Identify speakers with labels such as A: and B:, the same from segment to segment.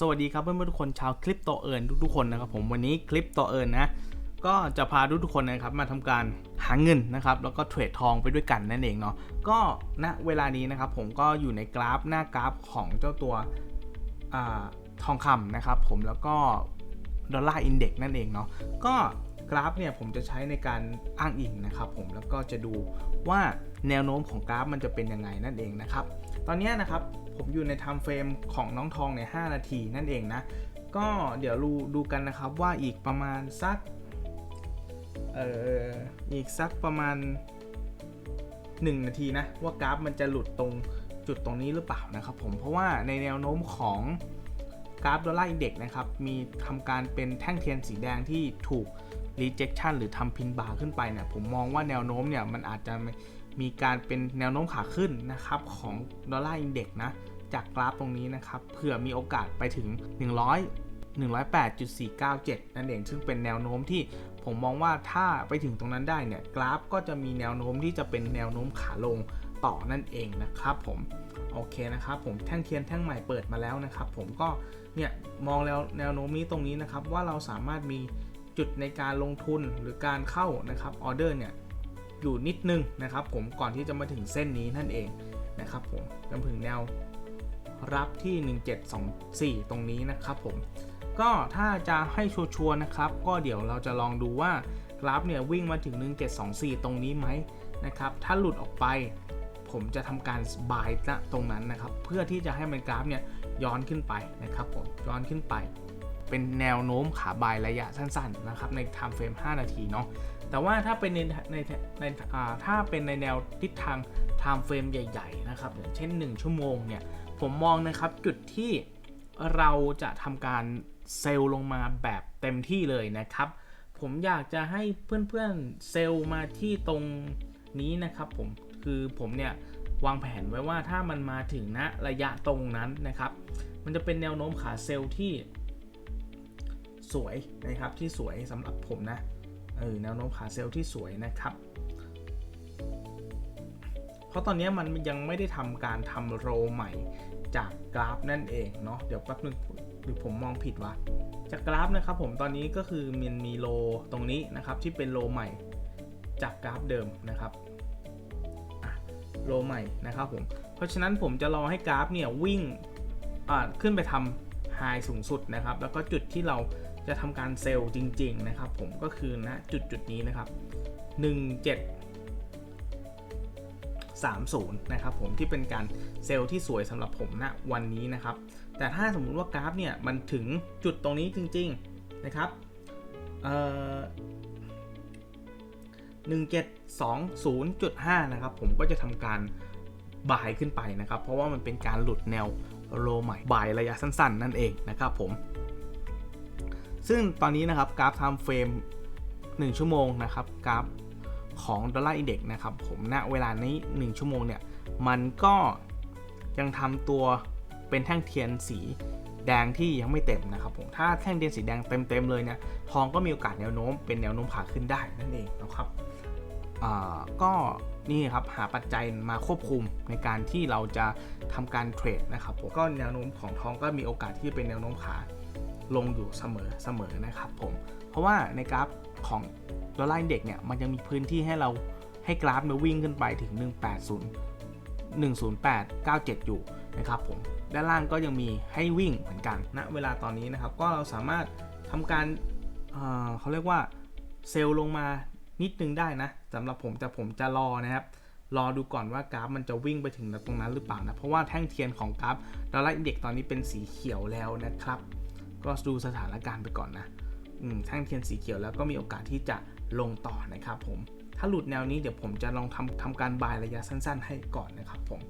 A: สวัสดีครับเพื่อนๆทุกคนชาวคลิปโตเอิญทุกๆคนนะครับผมวันนี้คลิปโตเอิญนะก็จะพาทุกๆคนนะครับมาทำการหาเงินนะครับแล้วก็เทรดทองไปด้วยกันนั่นเองเนาะก็ณเวลานี้นะครับผมก็อยู่ในกราฟหน้ากราฟของเจ้าตัวอทองคำนะครับผมแล้วก็ดอลลาร์อินเด็กซ์นั่นเองเนาะก็กราฟเนี่ยผมจะใช้ในการอ้างอิงนะครับผมแล้วก็จะดูว่าแนวโน้มของกราฟมันจะเป็นยังไงนั่นเองนะครับตอนนี้นะครับ ผมอยู่ในไทม์เฟรมของน้องทองในย5นาทีนั่นเองนะ ก็เดี๋ยวดูดูกันนะครับว่าอีกประมาณสักเอ่ออีกสักประมาณ 1 นาทีนะ ว่ากราฟมันจะหลุดตรงจุดตรงนี้หรือเปล่านะครับผมเพราะว่าในแนวโน้มของกราฟดอลลาร์อินเด็กนะครับมีทำการเป็นแท่งเทียนสีแดงที่ถูก rejection หรือทำพินบาร์ขึ้นไปเนี่ยผมมองว่าแนวโน้มเนี่ยมันอาจจะ มีการเป็นแนวโน้มขาขึ้นนะครับของดอลลาร์อินเด็กนะจากกราฟตรงนี้นะครับเผื่อมีโอกาสไปถึง 100 108.497 นั่นเอง ซึ่งเป็นแนวโน้มที่ผมมองว่าถ้าไปถึงตรงนั้นได้เนี่ย กราฟก็จะมีแนวโน้มที่จะเป็นแนวโน้มขาลงต่อนั่นเองนะครับผม โอเคนะครับผมแท่งเทียนแท่งใหม่เปิดมาแล้วนะครับผมก็เนี่ยมองแล้วแนวโน้มนี้ตรงนี้นะครับว่าเราสามารถมีจุดในการลงทุนหรือการเข้านะครับออเดอร์เนี่ย อยู่นิดนึงนะครับผมก่อนที่จะมาถึงเส้นนี้นั่นเองนะครับผมจนถึงแนวรับที่ 1724 ตรงนี้นะครับผมก็ถ้าจะให้ชัวร์นะครับ ก็เดี๋ยวเราจะลองดูว่ากราฟเนี่ยวิ่งมาถึง 1724 ตรงนี้ไหมนะครับถ้าหลุดออกไป ผมจะทำการบายณตรงนั้นนะครับ เพื่อที่จะให้มันกราฟเนี่ยย้อนขึ้นไปนะครับผมย้อนขึ้นไป เป็นแนวโน้มขาบายระยะสั้นๆนะครับใน time frame 5นาทีเนาะแต่ว่าถ้าเป็นในในในอ่าถ้าเป็นในแนวทิศทาง time frame ใหญ่ๆนะครับอย่างเช่น 1 ชั่วโมงเนี่ยผมมองนะครับจุดที่เราจะทำการเซลล์ลงมาแบบเต็มที่เลยนะครับ ผมอยากจะให้เพื่อนๆเซลล์มาที่ตรงนี้นะครับผมคือผมเนี่ยวางแผนไว้ว่าถ้ามันมาถึงณระยะตรงนั้นนะครับ มันจะเป็นแนวโน้มขาเซลล์ที่ สวยนะครับที่สวยสำหรับผมนะเออแนวโน้มขาเซลล์ที่สวยนะครับ เพราะตอนนี้มันยังไม่ได้ทำการทำโรใหม่จากกราฟนั่นเองเนาะเดี๋ยวแป๊บนึงหรือผมมองผิดวะจากกราฟนะครับผมตอนนี้ก็คือมันมีโลตรงนี้นะครับที่เป็นโลใหม่จากกราฟเดิมนะครับโลใหม่นะครับผม เพราะฉะนั้นผมจะรอให้กราฟเนี่ยวิ่งขึ้นไปทำไฮสูงสุดนะครับ แล้วก็จุดที่เรา จะทำการเซลล์จริง ๆ นะครับ ผมก็คือณจุดจุดนี้นะครับ 1730 นะครับผมที่เป็นการเซลล์ที่สวยสำหรับผมณวันนี้นะครับ แต่ถ้าสมมุติว่ากราฟเนี่ยมันถึงจุดตรงนี้จริง ๆ นะครับเอ่อ1720.5 นะครับ ผมก็จะทำการบายขึ้นไปนะครับ เพราะว่ามันเป็นการหลุดแนวโลใหม่บายระยะสั้น ๆ นั่นเองนะครับผม ซึ่งตอนนี้นะครับกราฟ time frame 1ชั่วโมงนะครับกราฟของดอลลาร์อินเด็กนะครับผมณเวลานี้ 1 ชั่วโมงเนี่ย มันก็ยังทำตัวเป็นแท่งเทียนสีแดงที่ยังไม่เต็มนะครับผมถ้าแท่งเทียนสีแดงเต็มๆเลยเนี่ยทองก็มีโอกาสแนวโน้มเป็นแนวโน้มขาขึ้นได้นั่นเองนะครับก็นี่ครับหาปัจจัยมาควบคุมในการที่เราจะทำการเทรดนะครับผมก็แนวโน้มของทองก็มีโอกาสที่จะเป็นแนวโน้มขา ลงอยู่เสมอเสมอนะครับผม เพราะว่าในกราฟของดอลลาร์อินเด็กเนี่ยมันยังมีพื้นที่ให้เราให้กราฟมันวิ่งขึ้นไปถึง 180 10897 อยู่นะครับผม ด้านล่างก็ยังมีให้วิ่งเหมือนกันณนะเวลาตอนนี้นะครับ ก็เราสามารถทำการเเขาเรียกว่าเซลล์ลงมานิดนึงได้นะสำหรับผมแต่ผมจะรอนะครับรอดูก่อนว่ากราฟมันจะวิ่งไปถึงตรงนั้นหรือเปล่านะ เพราะว่าแท่งเทียนของกราฟดอลลาร์อินเด็กตอนนี้เป็นสีเขียวแล้วนะครับ ก็ดูสถานการณ์ไปก่อนนะอืมแท่งเทียนสีเขียวแล้วก็มีโอกาสที่จะลงต่อนะครับผม ถ้าหลุดแนวนี้เดี๋ยวผมจะลองทำทำการบายระยะสั้น ๆ ให้ก่อนนะครับผม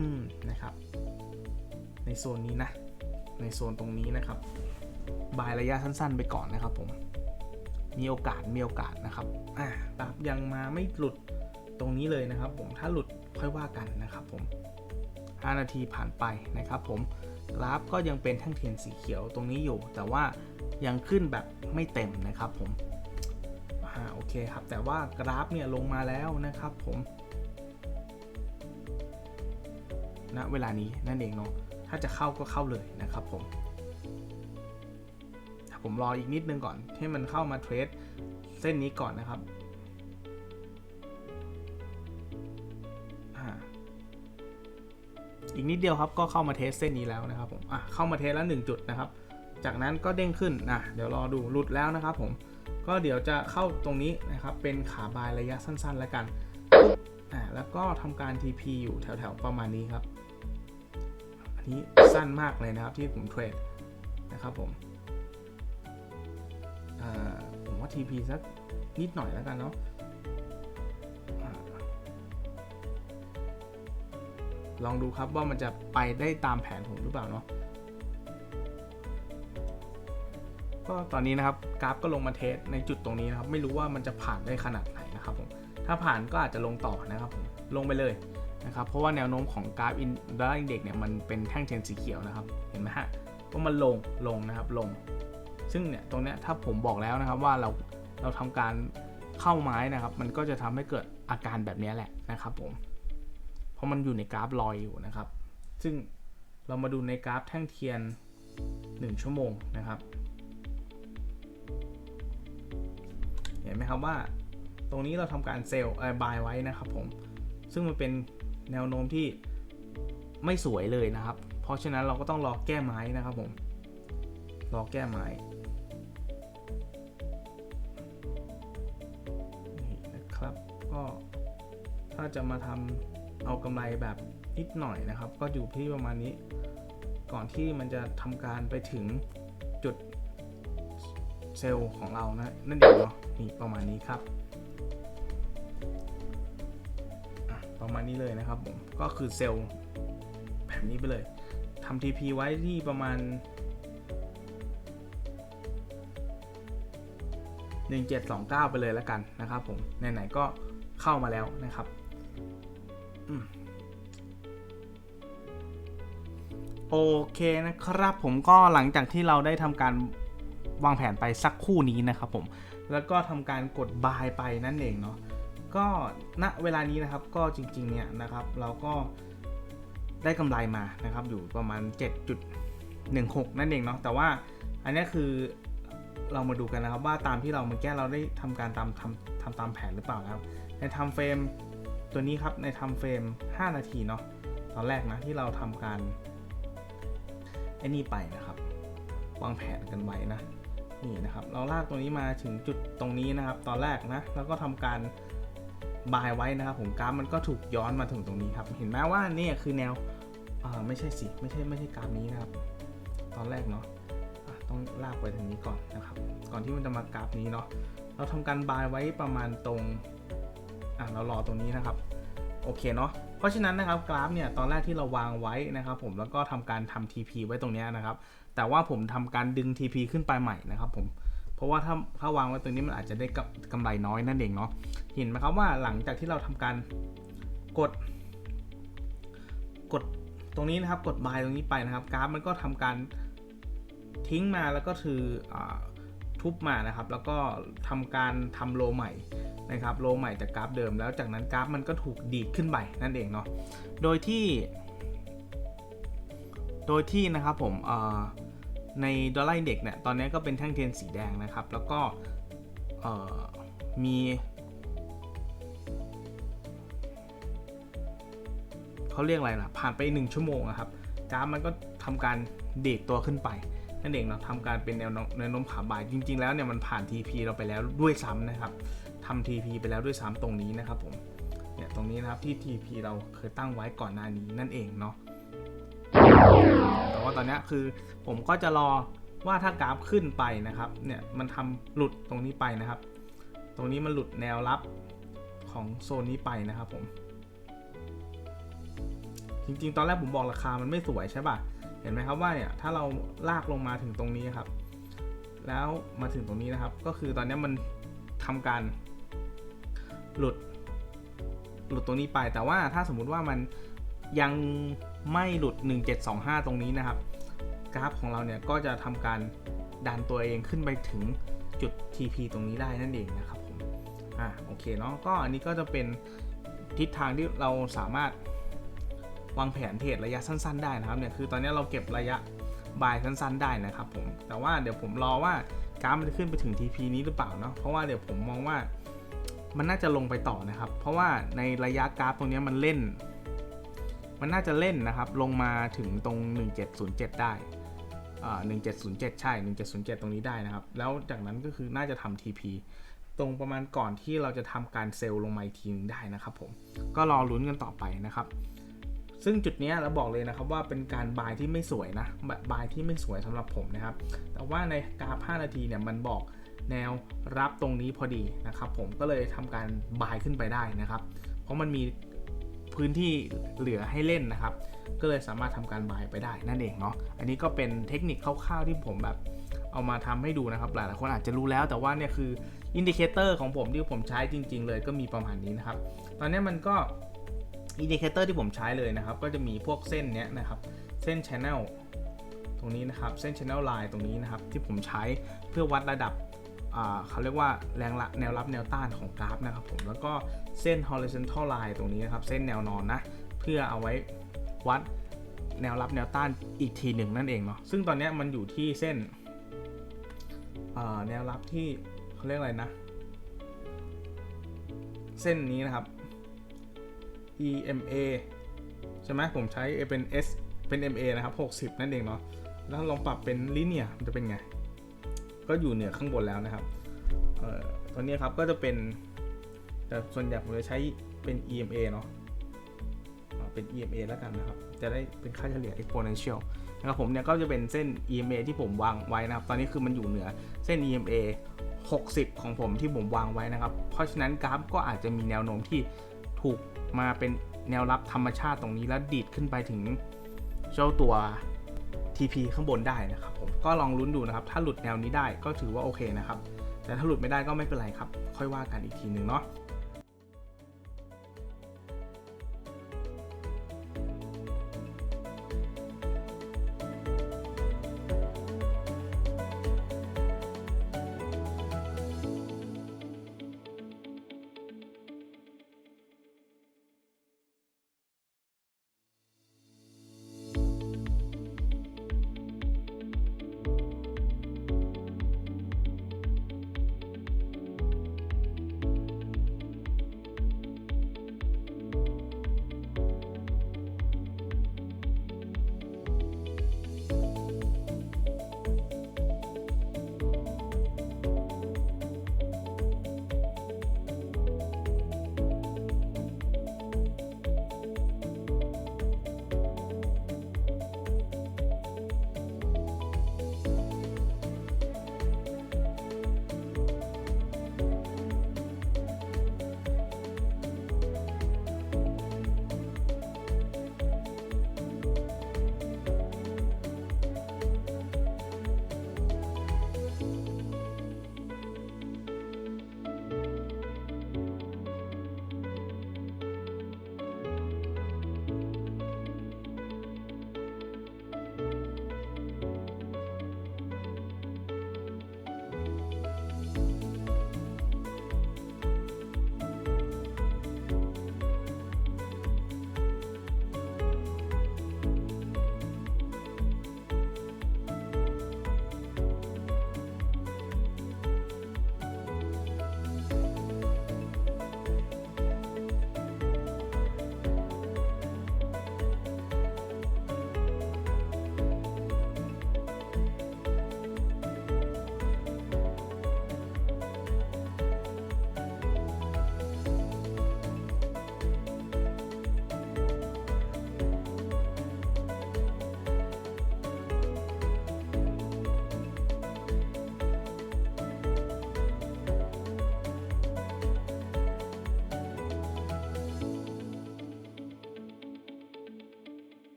A: อืมนะครับ ในโซนนี้นะ ในโซนตรงนี้นะครับ บายระยะสั้น ๆ ไปก่อนนะครับผม มีโอกาส มีโอกาสนะครับอ่าครับยังมาไม่หลุดตรงนี้เลยนะครับผม ถ้าหลุดค่อยว่ากันนะครับผม 5 นาทีผ่านไปนะครับผม กราฟก็ยังเป็นแท่งเทียนสีเขียวตรงนี้อยู่ แต่ว่ายังขึ้นแบบไม่เต็มนะครับผมอ่าโอเคครับ แต่ว่ากราฟเนี่ยลงมาแล้วนะครับผมณเวลานี้นั่นเองเนาะถ้าจะเข้าก็เข้าเลยนะครับผมผมรออีกนิดนึงก่อนให้มันเข้ามาเทรดเส้นนี้ก่อนนะครับ อีกนิดเดียวครับก็เข้ามาเทสเส้นนี้แล้วนะครับผมอะเข้ามาเทสแล้วหนึ่งจุดนะครับ จากนั้นก็เด้งขึ้นนะเดี๋ยวรอดูหลุดแล้วนะครับผมก็เดี๋ยวจะเข้าตรงนี้นะครับเป็นขาบายระยะสั้นๆแล้วกันอ่าแล้วก็ทำการ TP อยู่แถวๆประมาณนี้ครับ อันนี้สั้นมากเลยนะครับที่ผมเทรดนะครับผมอ่าผมว่า TP สักนิดหน่อยแล้วกันเนาะ ลองดูครับว่ามันจะไปได้ตามแผนผมหรือเปล่าเนาะก็ตอนนี้นะครับกราฟก็ลงมาเทสในจุดตรงนี้นะครับไม่รู้ว่ามันจะผ่านได้ขนาดไหนนะครับผมถ้าผ่านก็อาจจะลงต่อนะครับผมลงไปเลยนะครับเพราะว่าแนวโน้มของกราฟอินดอลลาร์อินเด็กเนี่ยมันเป็นแท่งเทรนสีเขียวนะครับเห็นไหมฮะว่ามันลงลงนะครับลง ซึ่งเนี่ยตรงเนี้ยถ้าผมบอกแล้วนะครับว่าเราเราทำการเข้าไม้นะครับ มันก็จะทำให้เกิดอาการแบบนี้แหละนะครับผม เพราะมันอยู่ในกราฟลอยอยู่นะครับ ซึ่งเรามาดูในกราฟแท่งเทียน 1 ชั่วโมงนะครับ เห็นไหมครับว่า ตรงนี้เราทำการเซลล์บายไว้นะครับผม ซึ่งมันเป็นแนวโน้มที่ไม่สวยเลยนะครับ เพราะฉะนั้นเราก็ต้องรอแก้ไม้นะครับผม รอแก้ไม้นี่นะครับ ก็ถ้าจะมาทำ เอากำไรแบบนิดหน่อยนะครับ ก็อยู่ที่ประมาณนี้ ก่อนที่มันจะทำการไปถึงจุดเซลล์ของเรานะนั่นเองเนาะนี่ประมาณนี้ครับประมาณนี้เลยนะครับผมก็คือเซลล์แบบนี้ไปเลยทำ TP ไว้ที่ประมาณ 1729 ไปเลยแล้วกันนะครับผมไหนๆก็เข้ามาแล้วนะครับ โอเคนะครับผมก็หลังจากที่เราได้ทำการวางแผนไปสักคู่นี้นะครับผม แล้วก็ทำการกดบายไปนั่นเองเนาะ ก็ณเวลานี้นะครับก็จริงๆเนี่ยนะครับ เราก็ได้กำไรมานะครับ อยู่ประมาณ 7.16 นั่นเองเนาะ แต่ว่าอันนี้คือเรามาดูกันนะครับว่าตามที่เราเมื่อกี้เราได้ทำการตามทำทำตามแผนหรือเปล่านะครับ ในทำเฟรม ตัวนี้ครับในทำเฟรม 5 นาทีเนาะตอนแรกนะที่เราทำการไอ้นี่ไปนะครับวางแผนกันไว้นะนี่นะครับ เราลากตรงนี้มาถึงจุดตรงนี้นะครับ ตอนแรกนะแล้วก็ทำการบายไว้นะครับ ผมกราฟมันก็ถูกย้อนมาถึงตรงนี้ครับ เห็นไหมว่านี่คือแนวอ่าไม่ใช่สิไม่ใช่ไม่ใช่กราฟนี้นะครับ ตอนแรกเนาะต้องลากไปทางนี้ก่อนนะครับ ก่อนที่มันจะมากราฟนี้เนาะเราทำการบายไว้ประมาณตรง อะเรารอตรงนี้นะครับโอเคเนาะเพราะฉะนั้นนะครับกราฟเนี่ยตอนแรกที่เราวางไว้นะครับผมแล้วก็ทำการทำ TP ไว้ตรงนี้นะครับ แต่ว่าผมทำการดึง TP ขึ้นไปใหม่นะครับผมเพราะว่าถ้าถ้าวางไว้ตรงนี้มันอาจจะได้กับกำไรน้อยนั่นเองเนาะเห็นไหมครับว่าหลังจากที่เราทำการกด กดตรงนี้นะครับกด buy ตรงนี้ไปนะครับกราฟมันก็ทำการทิ้งมาแล้วก็คืออ ทุบมานะครับ แล้วก็ทำการทำโลใหม่นะครับโลใหม่จากกราฟเดิม แล้วจากนั้นกราฟมันก็ถูกดีดขึ้นไปนั่นเองเนาะโดยที่ โดยที่นะครับผมในดอลลาร์เด็กเนี่ยตอนนี้ก็เป็นแท่งเทียนสีแดงนะครับ แล้วก็มีเขาเรียกอะไรล่ะ ผ่านไป 1 ชั่วโมงอะครับกราฟมันก็ทำการเดตัวขึ้นไป นั่นเองเนาะทำการเป็นแนวโน้มแนวโน้มขาบ่ายจริง ๆ แล้วเนี่ยมันผ่าน TP เราไปแล้วด้วยซ้ำนะครับทำ TP ไปแล้วด้วยซ้ำตรงนี้นะครับผมเนี่ยตรงนี้นะครับที่ TP เราเคยตั้งไว้ก่อนหน้านี้นั่นเองเนาะแต่ว่าตอนนี้คือผมก็จะรอว่าถ้ากราฟขึ้นไปนะครับเนี่ยมันทำหลุดตรงนี้ไปนะครับ ตรงนี้มันหลุดแนวรับของโซนนี้ไปนะครับผม จริงๆ ตอนแรกผมบอกราคามันไม่สวยใช่ป่ะ ห็นไหมครับว่าเนี่ยถ้าเราลากลงมาถึงตรงนี้ครับ แล้วมาถึงตรงนี้นะครับ ก็คือตอนนี้มันทำการหลุดหลุดตรงนี้ไป แต่ว่าถ้าสมมุติว่ามันยังไม่หลุด 1725 ตรงนี้นะครับ กราฟของเราเนี่ยก็จะทำการดันตัวเองขึ้นไปถึงจุด TP ตรงนี้ได้นั่นเองนะครับผมอ่าโอเคเนาะก็อันนี้ก็จะเป็นทิศทางที่เราสามารถ วางแผนเทรดระยะสั้น ๆ ได้นะครับเนี่ยคือตอนนี้เราเก็บระยะบายสั้น ๆ ได้นะครับผมแต่ว่าเดี๋ยวผมรอว่ากราฟมันจะขึ้นไปถึง TP นี้หรือเปล่าเนาะเพราะว่าเดี๋ยวผมมองว่ามันน่าจะลงไปต่อนะครับ เพราะว่าในระยะกราฟตรงนี้มันเล่น มันน่าจะเล่นนะครับ ลงมาถึงตรง 1707 ได้อ่า1707 ใช่ 1707 ตรงนี้ได้นะครับ แล้วจากนั้นก็คือน่าจะทำ TP ตรงประมาณก่อนที่เราจะทำการเซลล์ลงมาอีกทีนึงได้นะครับผม ก็รอลุ้นกันต่อไปนะครับ ซึ่งจุดนี้เราบอกเลยนะครับว่าเป็นการบายที่ไม่สวยนะแบบบายที่ไม่สวยสำหรับผมนะครับ แต่ว่าในกราฟ5นาทีเนี่ยมันบอกแนวรับตรงนี้พอดีนะครับ ผมก็เลยทำการบายขึ้นไปได้นะครับ เพราะมันมีพื้นที่เหลือให้เล่นนะครับ ก็เลยสามารถทำการบายไปได้นั่นเองเนาะอันนี้ก็เป็นเทคนิคคร่าวๆที่ผมแบบเอามาทำให้ดูนะครับ หลายๆคนอาจจะรู้แล้วแต่ว่าเนี่ยคืออินดิเคเตอร์ของผมที่ผมใช้จริง ๆ เลยก็มีประมาณนี้นะครับ ตอนนี้มันก็ อินดิเคเตอร์ที่ผมใช้เลยนะครับ ก็จะมีพวกเส้นเนี้ยนะครับ เส้น Channel ตรงนี้นะครับ เส้น Channel Line ตรงนี้นะครับ ที่ผมใช้เพื่อวัดระดับเขาเรียกว่าแรงละแนวรับแนวต้านของกราฟนะครับผม แล้วก็เส้น horizontal line ตรงนี้นะครับ เส้นแนวนอนนะ เพื่อเอาไว้วัดแนวรับแนวต้านอีกทีหนึ่งนั่นเองเนาะ ซึ่งตอนนี้มันอยู่ที่เส้นแนวรับที่เขาเรียกอะไรนะ เส้นนี้นะครับ EMA ใช่ไหมผมใช้เป็น S เป็น MA นะครับ 60 นั่นเองเนาะ แล้วลองปรับเป็นลิเนียมันจะเป็นไง ก็อยู่เหนือข้างบนแล้วนะครับ เอ่อ ตัวนี้ครับก็จะเป็น แต่ส่วนใหญ่ผมจะใช้เป็น EMA เนาะเป็น EMA แล้วกันนะครับ จะได้เป็นค่าเฉลี่ย exponential นะครับผมเนี่ยก็จะเป็นเส้น EMA ที่ผมวางไว้นะครับ ตอนนี้คือมันอยู่เหนือเส้น EMA 60 ของผมที่ผมวางไว้นะครับ เพราะฉะนั้นกราฟก็อาจจะมีแนวโน้มที่ถูก มาเป็นแนวรับธรรมชาติตรงนี้แล้วดีดขึ้นไปถึงเจ้าตัว TP ข้างบนได้นะครับผมก็ลองลุ้นดูนะครับ ถ้าหลุดแนวนี้ได้ก็ถือว่าโอเคนะครับ แต่ถ้าหลุดไม่ได้ก็ไม่เป็นไรครับ ค่อยว่ากันอีกทีหนึ่งเนาะ